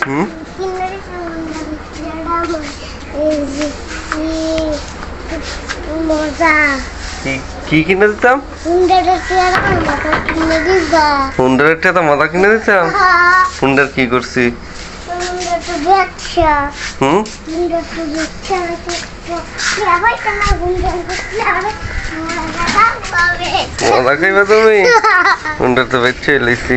হুম এই যে কি কিনে দিতাম? আমার মাথা কিনে দিতাম। হুন্ডার কি করছি? হুম? মজা খাইবা তুমি? হুন্ডার তো বেচে তো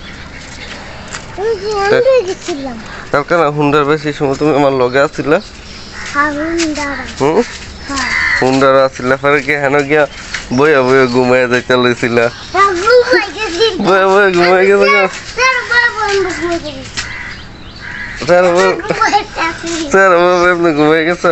কালকে না হুন্ডার বেশি সময় তুমি আমার লগে আসছিলা দাঁড়া হুম? হ্যাঁ। হুন্ডার আসছিলা পরে কি হেন গিয়া বইয়া বইয়া ঘুমাইয়া যাইতে লইছিলা? রাগু হয়ে গেছি। বইয়া বইয়া ঘুমাই গেছে হয়ে স্যার বউ- ঘুমাই গেছি।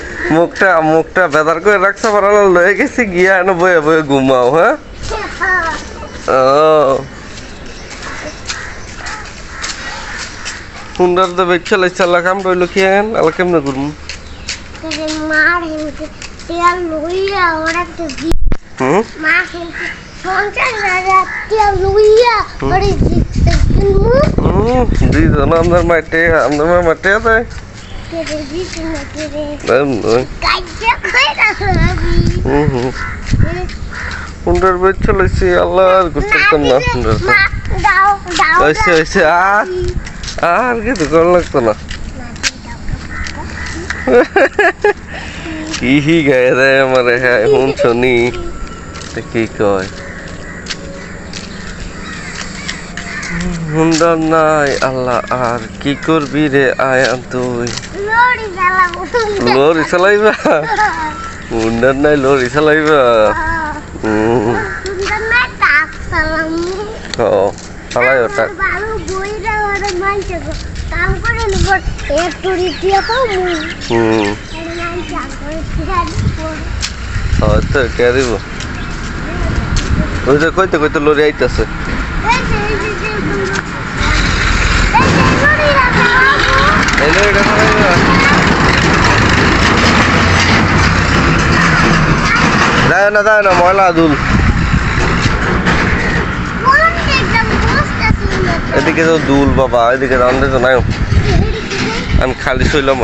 মুখটা মুখটা বেদার করে রাখছে পারালো লয়ে গেছি গিয়া এনে বয়ে বয়ে ঘুমাও হ্যাঁ? ও। সুন্দর তো বেচ্ছা লাইছা আল্লাহ কাম রইল কি আন আল্লাহ কেমনে ঘুরমু? মার হেলতে তেল লইয়া ওরা তো হুম মা হেলতে পঞ্চাশ হাজার তেল লইয়া ওরে হুম আপনার মাঠে মাঠে আছে আর না আর কিছু করা লাগতো না কি গায়ে রে আমারে হ্যাঁ শুনি কি কয়? হুন্ডার নাই আল্লাহ আর কি করবি রে আয়ান তুই? লরি চালাইবা? হুন্ডার নাই লরি চালাইবা? হুম। টাক হুম। হয়তো কে ওই যে কইতে কইতে লরি আইতাছে। যায় না যায় না ময়লা দুল কোন একদম বসতেছি না এদিকে তো দুল বাবা, এদিকে রান্ধে তো নাই। আমি খালি শুইলাম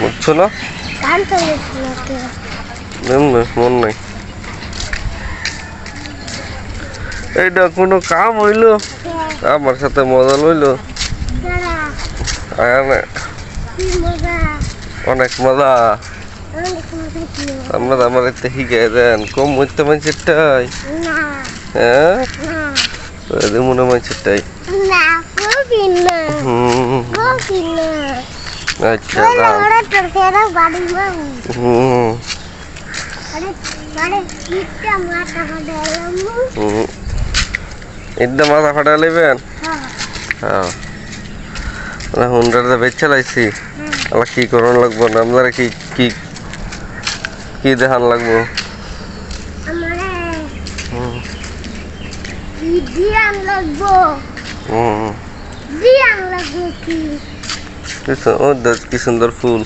বুঝছ না? মন নাই। এইটা কোনো কাম হইল? আমার সাথে মজা লইলো? অনেক মজা। মজা আমরা এতে হিগে দেন। কম মানুষেরটাই না। হ্যাঁ? মনে হুম। আচ্ছা হুম। মানে মাথা ফাটা লেবেন হ্যাঁ। হ্যাঁ। হুন্ডারটা বেচে লাইছি। আবার কি করণ লাগবো? আপনারা কি কি কি দেখান লাগবো? কি সুন্দর ফুল।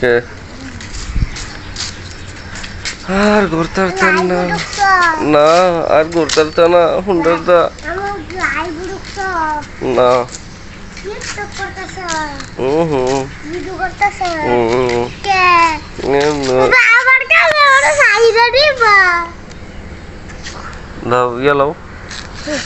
কে? আর ঘুরতে না। না আর ঘুরতে না হুন্ডারটা আমার আইবুড়ো না হুম। হুম। হুম কে হুম বাবা, আমার কাছে ওরা সাইরা দিবা দাও ইয়ে লাও হুম।